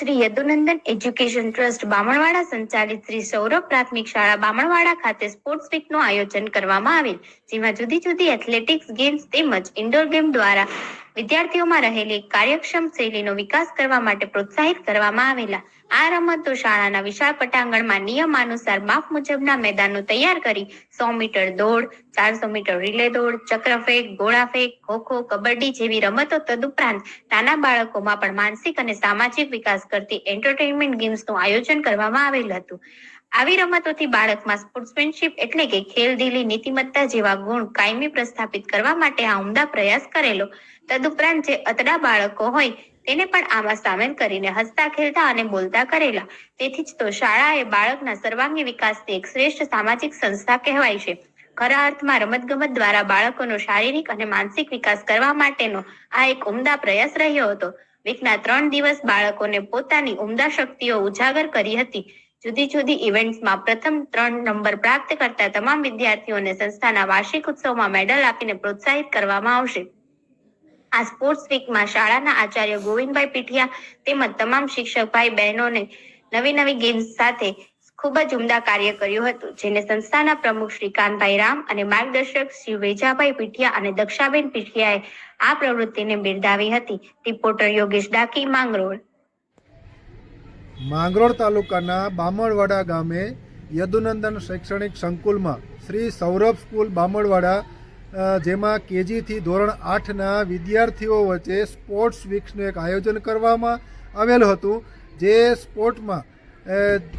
Shri Yadunandan education trust Bamanwada સંચાલિત શ્રી સૌરભ પ્રાથમિક શાળા બામણવાડા ખાતે સ્પોર્ટ્સ વીકનું આયોજન કરવામાં આવેલ, જેમાં જુદી જુદી એથ્લેટિક્સ ગેમ્સ તેમજ ઇન્ડોર ગેમ દ્વારા વિદ્યાર્થીઓમાં રહેલી કાર્યક્ષમ શૈલીનો વિકાસ કરવા માટે પ્રોત્સાહિત કરવામાં આવેલા. આ રમતો શાળાના વિશાળ પટાંગણમાં નિયમાનુસાર માપ મુજબના મેદાનો તૈયાર કરી સો મીટર દોડ, ચારસો મીટર રિલે દોડ ચક્રફેંક ગોળાફેંક ખોખો કબડ્ડી જેવી રમતો તદુપરાંત નાના બાળકોમાં પણ માનસિક અને સામાજિક વિકાસ કરતી એન્ટરટેનમેન્ટ ગેમ્સનું આયોજન કરવામાં આવેલ હતું. આવી રમતોથી બાળકમાં સ્પોર્ટ્સમેનશીપ એટલે કે ખેલદિલી નીતિમત્તા જેવા ગુણ કાયમી પ્રસ્થાપિત કરવા માટે આ ઉમદા પ્રયાસ કરેલો. તદુપરાંત જે અતડા બાળકો હોય તેને પણ આમાં સામેલ કરીને હસતા, ખેલતા અને બોલતા કરેલા. તેથી જ તો શાળા એ બાળકના સર્વાંગી વિકાસની એક શ્રેષ્ઠ સામાજિક સંસ્થા કહેવાય છે. ખરા અર્થમાં રમતગમત દ્વારા બાળકોનો શારીરિક અને માનસિક વિકાસ કરવા માટેનો આ એક ઉમદા પ્રયાસ રહ્યો હતો. વીકના ત્રણ દિવસ બાળકોને પોતાની ઉમદા શક્તિઓ ઉજાગર કરી હતી. જુદી જુદી ઇવેન્ટ્સમાં પ્રથમ ત્રણ નંબર પ્રાપ્ત કરતા તમામ વિદ્યાર્થીઓને સંસ્થાના વાર્ષિક ઉત્સવમાં મેડલ આપીને પ્રોત્સાહિત કરવામાં આવશે. આ સ્પોર્ટ્સ વીકમાં શાળાના આચાર્ય ગોવિંદભાઈ પીઠિયા તેમજ તમામ શિક્ષક ભાઈ બહેનોને નવી નવી ગેમ્સ સાથે ખૂબ જ ઉમદા કાર્ય કર્યું હતું, જેને સંસ્થાના પ્રમુખ શ્રી કાનભાઈ રામ અને માર્ગદર્શક શ્રી વેજાભાઈ પીઠિયા અને દક્ષાબેન પીઠિયાએ આ પ્રવૃત્તિને બિરદાવી હતી. રિપોર્ટર યોગેશ ડાકી, માંગરોળ. માંગરોળ તાલુકાના બામણવાડા ગામે યદુનંદન શૈક્ષણિક સંકુલમાં શ્રી સૌરભ સ્કૂલ બામણવાડા જેમાં કેજીથી ધોરણ આઠના વિદ્યાર્થીઓ વચ્ચે સ્પોર્ટ્સ વીક્સનું એક આયોજન કરવામાં આવેલું હતું. જે સ્પોર્ટમાં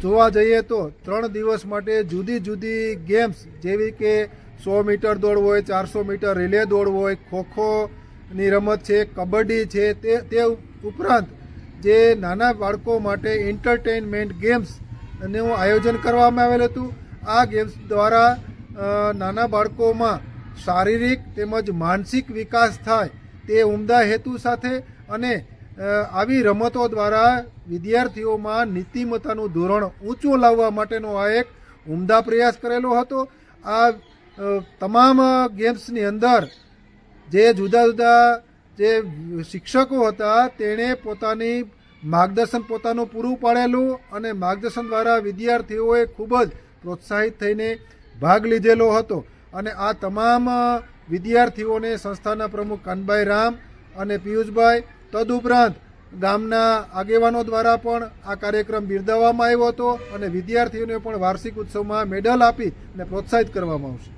જોવા જઈએ તો ત્રણ દિવસ માટે જુદી જુદી ગેમ્સ જેવી કે સો મીટર દોડ હોય, ચારસો મીટર રિલે દોડ હોય ખોખોની રમત છે, કબડ્ડી છે, તે તે ઉપરાંત જે નાના બાળકો માટે એન્ટરટેનમેન્ટ ગેમ્સનું આયોજન કરવામાં આવેલ હતું. આ ગેમ્સ દ્વારા નાના બાળકોમાં શારીરિક તેમજ માનસિક વિકાસ થાય તે ઉમદા હેતુ સાથે અને આવી રમતો દ્વારા વિદ્યાર્થીઓમાં નીતિમત્તાનું ધોરણ ઊંચું લાવવા માટેનો આ એક ઉમદા પ્રયાસ કરેલો હતો. આ તમામ ગેમ્સની અંદર જે જુદા જુદા જે શિક્ષકો હતા તેણે પોતાની માર્ગદર્શન પોતાનું પૂરું પાડેલું અને માર્ગદર્શન દ્વારા વિદ્યાર્થીઓએ ખૂબ જ પ્રોત્સાહિત થઈને ભાગ લીધેલો હતો. અને આ તમામ વિદ્યાર્થીઓને સંસ્થાના પ્રમુખ કાનભાઈ રામ અને પિયુષભાઈ, તદુપરાંત ગામના આગેવાનો દ્વારા પણ આ કાર્યક્રમ બિરદાવવામાં આવ્યો હતો અને વિદ્યાર્થીઓને પણ વાર્ષિક ઉત્સવમાં મેડલ આપી અને પ્રોત્સાહિત કરવામાં આવશે.